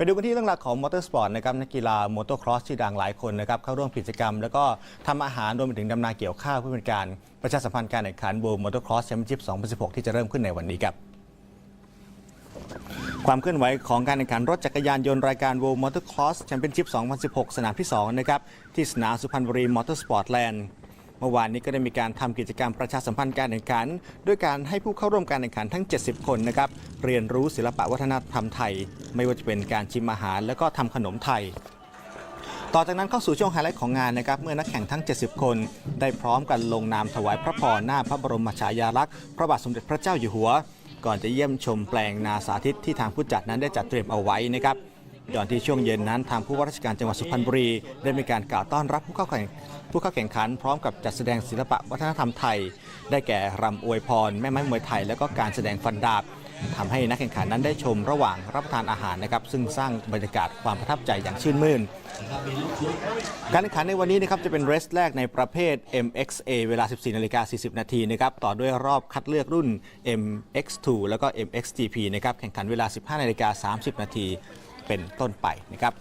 ไปดูกันที่เรื่องราวของมอเตอร์สปอร์ตนะครับนักกีฬามอเตอร์ครอสชื่อดังหลายคนนะครับเข้าร่วมกิจกรรม แล้วก็ทำอาหารรวมไปถึงดำนาเกี่ยวข้าวเพื่อเป็นการประชาสัมพันธ์การแข่งขันโบมอเตอร์ครอสแชมเปี้ยนชิพ 2016 ที่จะเริ่มขึ้นในวันนี้ครับความเคลื่อนไหวของการแข่งขันรถจักรยานยนต์รายการ World Motor Cross Championship 2016 สนามที่ 2 นะครับ ที่สนามสุพรรณบุรีมอเตอร์สปอร์ตแลนด์ เมื่อวานนี้ก็ได้มีการทำกิจกรรมประชาสัมพันธ์การแข่งขัน ด้วยการให้ผู้เข้าร่วมการแข่งขันทั้ง 70 คนนะครับเรียนรู้ศิลปะวัฒนธรรมไทย ไม่ว่าจะเป็นการชิมอาหาร แล้วก็ทำขนมไทยต่อจากนั้นเข้าสู่ช่วงไฮไลท์ของงานนะครับเมื่อนักแข่งทั้ง 70 คน ได้พร้อมกันลงนามถวายพระพรหน้าพระบรมฉายาลักษณ์พระบาทสมเด็จพระเจ้าอยู่หัว ก่อนจะเยี่ยมชมแปลงนาสาธิตที่ทางผู้จัดนั้นได้จัดเตรียมเอาไว้นะครับ ก่อนที่ช่วงเย็นนั้นทางผู้ว่าราชการจังหวัดสุพรรณบุรีได้มีการกล่าวต้อนรับผู้เข้าแข่งผู้เข้าแข่งขันพร้อมกับจัดแสดงศิลปะวัฒนธรรมไทย ได้แก่รำอวยพร แม่ไม้มวยไทย แล้วก็การแสดงฟันดาบทำให้นักแข่งขันนั้นได้ชมระหว่างรับประทานอาหารนะครับ ซึ่งสร้างบรรยากาศความประทับใจอย่างชื่นมื่น การแข่งขันในวันนี้นะครับจะเป็นเรสแรกในประเภท MXA เวลา 14นาฬิกา40 นาทีนะครับต่อด้วยรอบคัดเลือกรุ่น MX2 แล้วก็ MXGP นะครับแข่งขันเวลา 15นาฬิกา30 นาที เป็นต้นไปนะครับ